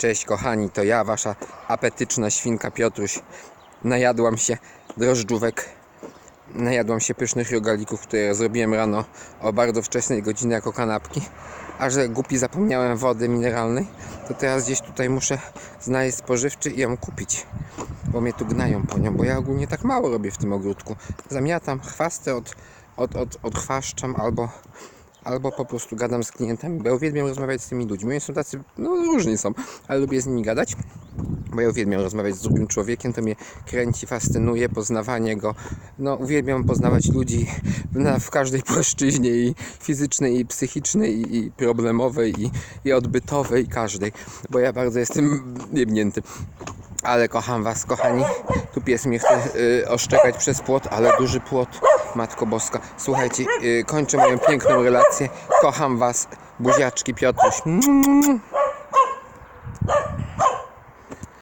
Cześć kochani, to ja, wasza apetyczna świnka Piotruś. Najadłam się drożdżówek, najadłam się pysznych rogalików, które zrobiłem rano o bardzo wczesnej godzinie jako kanapki. A że głupi zapomniałem wody mineralnej, to teraz gdzieś tutaj muszę znaleźć spożywczy i ją kupić. Bo mnie tu gnają po nią, bo ja ogólnie tak mało robię w tym ogródku. Zamiatam chwastę od, od, od, odchwaszczam albo albo po prostu gadam z klientami, bo ja uwielbiam rozmawiać z tymi ludźmi. Oni są tacy, no różni są, ale lubię z nimi gadać, bo ja uwielbiam rozmawiać z drugim człowiekiem, to mnie kręci, fascynuje, poznawanie go. No uwielbiam poznawać ludzi na, w każdej płaszczyźnie i fizycznej, i psychicznej, i, i problemowej, i, i odbytowej, każdej, bo ja bardzo jestem jebnięty. Ale kocham was, kochani. Tu pies mnie chce y, oszczekać przez płot, ale duży płot. Matko Boska. Słuchajcie, y, kończę moją piękną relację. Kocham was. Buziaczki, Piotruś. Mm.